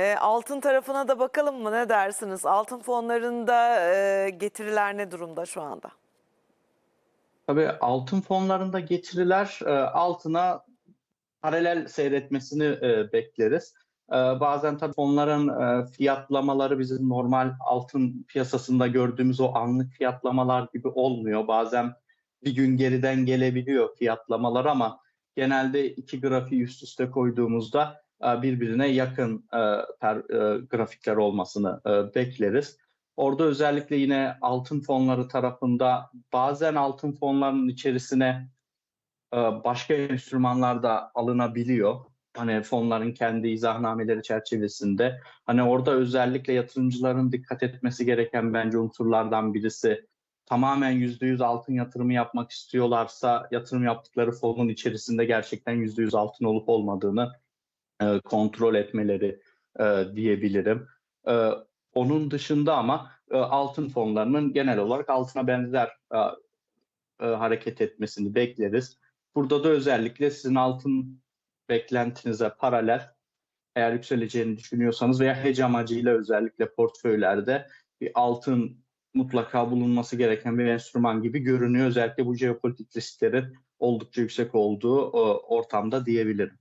E, altın tarafına da bakalım mı ne dersiniz? Altın fonlarında e, getiriler ne durumda şu anda? Tabii altın fonlarında getiriler e, altına paralel seyretmesini e, bekleriz. Bazen tabii fonların fiyatlamaları bizim normal altın piyasasında gördüğümüz o anlık fiyatlamalar gibi olmuyor. Bazen bir gün geriden gelebiliyor fiyatlamalar ama genelde iki grafiği üst üste koyduğumuzda birbirine yakın e, e, grafikler olmasını e, bekleriz. Orada özellikle yine altın fonları tarafında bazen altın fonlarının içerisine e, başka enstrümanlar da alınabiliyor. Hani fonların kendi izahnameleri çerçevesinde. Hani orada özellikle yatırımcıların dikkat etmesi gereken bence unsurlardan birisi tamamen %100 altın yatırımı yapmak istiyorlarsa yatırım yaptıkları fonun içerisinde gerçekten %100 altın olup olmadığını e, kontrol etmeleri e, diyebilirim. E, onun dışında ama e, altın fonlarının genel olarak altına benzer e, e, hareket etmesini bekleriz. Burada da özellikle sizin altın beklentinize paralel eğer yükseleceğini düşünüyorsanız veya hedge amacıyla özellikle portföylerde bir altın mutlaka bulunması gereken bir enstrüman gibi görünüyor. Özellikle bu jeopolitik risklerin oldukça yüksek olduğu e, ortamda diyebilirim.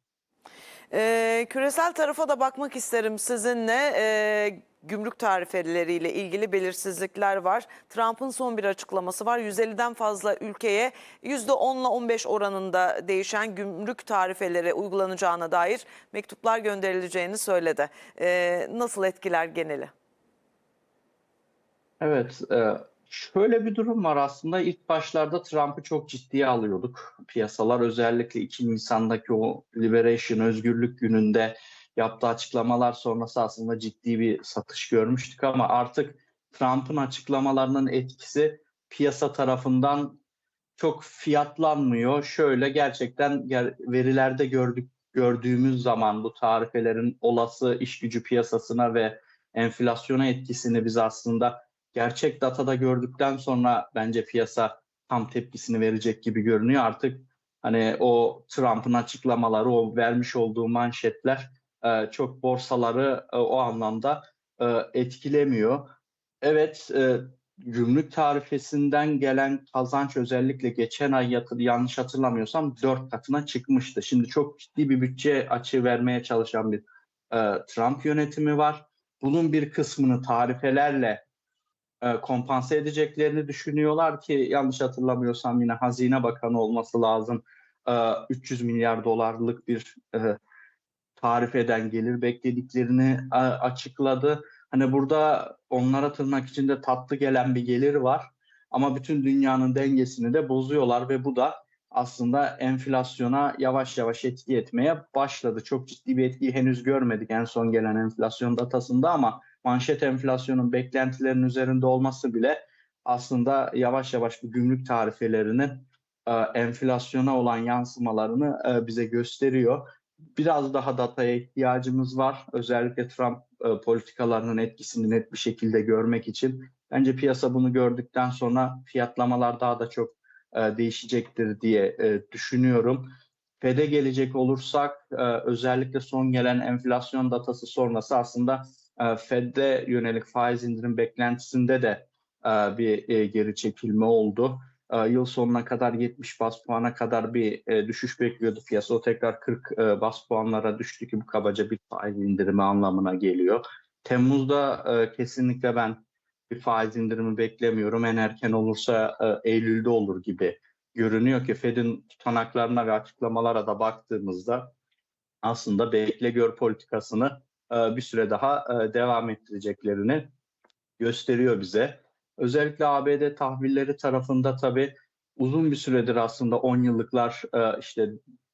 E, küresel tarafa da bakmak isterim sizinle. E, gümrük tarifeleriyle ilgili belirsizlikler var. Trump'ın son bir açıklaması var. 150'den fazla ülkeye %10 ile 15 oranında değişen gümrük tarifeleri uygulanacağına dair mektuplar gönderileceğini söyledi. E, nasıl etkiler geneli? Evet, e, şöyle bir durum var aslında. İlk başlarda Trump'ı çok ciddiye alıyorduk. Piyasalar özellikle 2 Nisan'daki o Liberation, Özgürlük gününde yaptığı açıklamalar sonrası aslında ciddi bir satış görmüştük ama artık Trump'ın açıklamalarının etkisi piyasa tarafından çok fiyatlanmıyor. Şöyle gerçekten ger- verilerde gördük gördüğümüz zaman bu tarifelerin olası iş gücü piyasasına ve enflasyona etkisini biz aslında gerçek datada gördükten sonra bence piyasa tam tepkisini verecek gibi görünüyor. Artık hani o Trump'ın açıklamaları, o vermiş olduğu manşetler e, çok borsaları e, o anlamda e, etkilemiyor. Evet, e, gümrük tarifesinden gelen kazanç özellikle geçen ay yatır, yanlış hatırlamıyorsam dört katına çıkmıştı. Şimdi çok ciddi bir bütçe açığı vermeye çalışan bir Trump yönetimi var. Bunun bir kısmını tarifelerle e, kompanse edeceklerini düşünüyorlar ki yanlış hatırlamıyorsam yine Hazine Bakanı olması lazım. E, 300 milyar dolarlık bir e, tarifeden gelir beklediklerini e, açıkladı. Hani burada onlara tırnak içinde tatlı gelen bir gelir var ama bütün dünyanın dengesini de bozuyorlar ve bu da aslında enflasyona yavaş yavaş etki etmeye başladı. Çok ciddi bir etkiyi henüz görmedik en son gelen enflasyon datasında ama manşet enflasyonun beklentilerin üzerinde olması bile aslında yavaş yavaş bu gümrük tarifelerinin e, enflasyona olan yansımalarını e, bize gösteriyor. Biraz daha dataya ihtiyacımız var. Özellikle Trump e, politikalarının etkisini net bir şekilde görmek için. Bence piyasa bunu gördükten sonra fiyatlamalar daha da çok e, değişecektir diye e, düşünüyorum. FED'e gelecek olursak e, özellikle son gelen enflasyon datası sonrası aslında e, Fed'de yönelik faiz indirim beklentisinde de bir geri çekilme oldu. Yıl sonuna kadar 70 bas puana kadar bir düşüş bekliyordu piyasa. O tekrar 40 e, bas puanlara düştü ki bu kabaca bir faiz indirimi anlamına geliyor. Temmuz'da kesinlikle ben bir faiz indirimi beklemiyorum. En erken olursa e, Eylül'de olur gibi görünüyor ki Fed'in tutanaklarına ve açıklamalara da baktığımızda aslında bekle gör politikasını e, bir süre daha e, devam ettireceklerini gösteriyor bize. Özellikle ABD tahvilleri tarafında tabii uzun bir süredir aslında 10 yıllıklar işte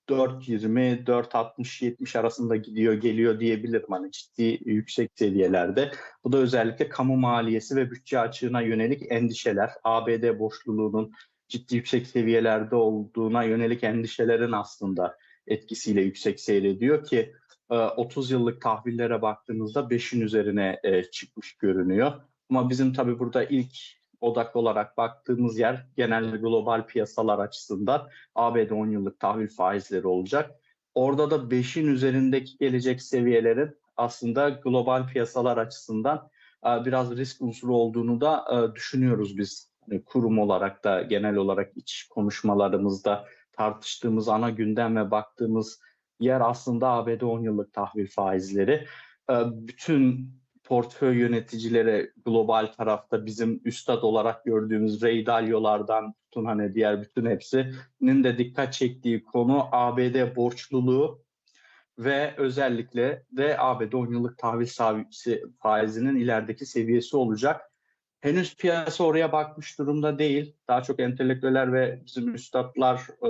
4.20, 4.60, 70 arasında gidiyor geliyor diyebilirim hani ciddi yüksek seviyelerde. Bu da özellikle kamu maliyesi ve bütçe açığına yönelik endişeler, ABD borçluluğunun ciddi yüksek seviyelerde olduğuna yönelik endişelerin aslında etkisiyle yüksek seyrediyor ki 30 yıllık tahvillere baktığımızda 5'in üzerine e, çıkmış görünüyor. Ama bizim tabii burada ilk odak olarak baktığımız yer genel global piyasalar açısından ABD 10 yıllık tahvil faizleri olacak. Orada da 5'in üzerindeki gelecek seviyelerin aslında global piyasalar açısından e, biraz risk unsuru olduğunu da e, düşünüyoruz biz. Hani kurum olarak da genel olarak iç konuşmalarımızda tartıştığımız ana gündem ve baktığımız yer aslında ABD 10 yıllık tahvil faizleri. E, Bütün portföy yöneticileri global tarafta bizim üstad olarak gördüğümüz Ray Dalio'lardan tutun hani diğer bütün hepsinin de dikkat çektiği konu ABD borçluluğu ve özellikle de ABD 10 yıllık tahvil faizinin ilerideki seviyesi olacak. Henüz piyasa oraya bakmış durumda değil. Daha çok entelektüeller ve bizim üstadlar e,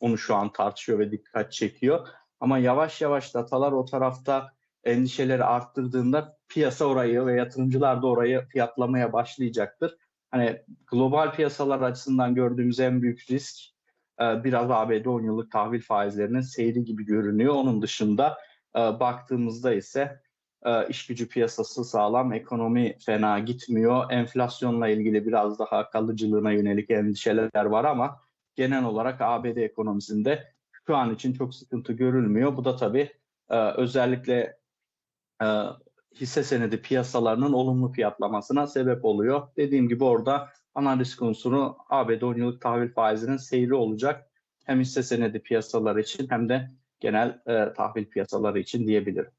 onu şu an tartışıyor ve dikkat çekiyor. Ama yavaş yavaş datalar o tarafta endişeleri arttırdığında piyasa orayı ve yatırımcılar da orayı fiyatlamaya başlayacaktır. Hani global piyasalar açısından gördüğümüz en büyük risk e, biraz ABD 10 yıllık tahvil faizlerinin seyri gibi görünüyor. Onun dışında e, baktığımızda ise e, iş gücü piyasası sağlam, ekonomi fena gitmiyor. Enflasyonla ilgili biraz daha kalıcılığına yönelik endişeler var ama genel olarak ABD ekonomisinde şu an için çok sıkıntı görülmüyor. Bu da tabii özellikle e, hisse senedi piyasalarının olumlu fiyatlamasına sebep oluyor. Dediğim gibi orada ana risk unsuru ABD 10 yıllık tahvil faizinin seyri olacak. Hem hisse senedi piyasaları için hem de genel e, tahvil piyasaları için diyebilirim.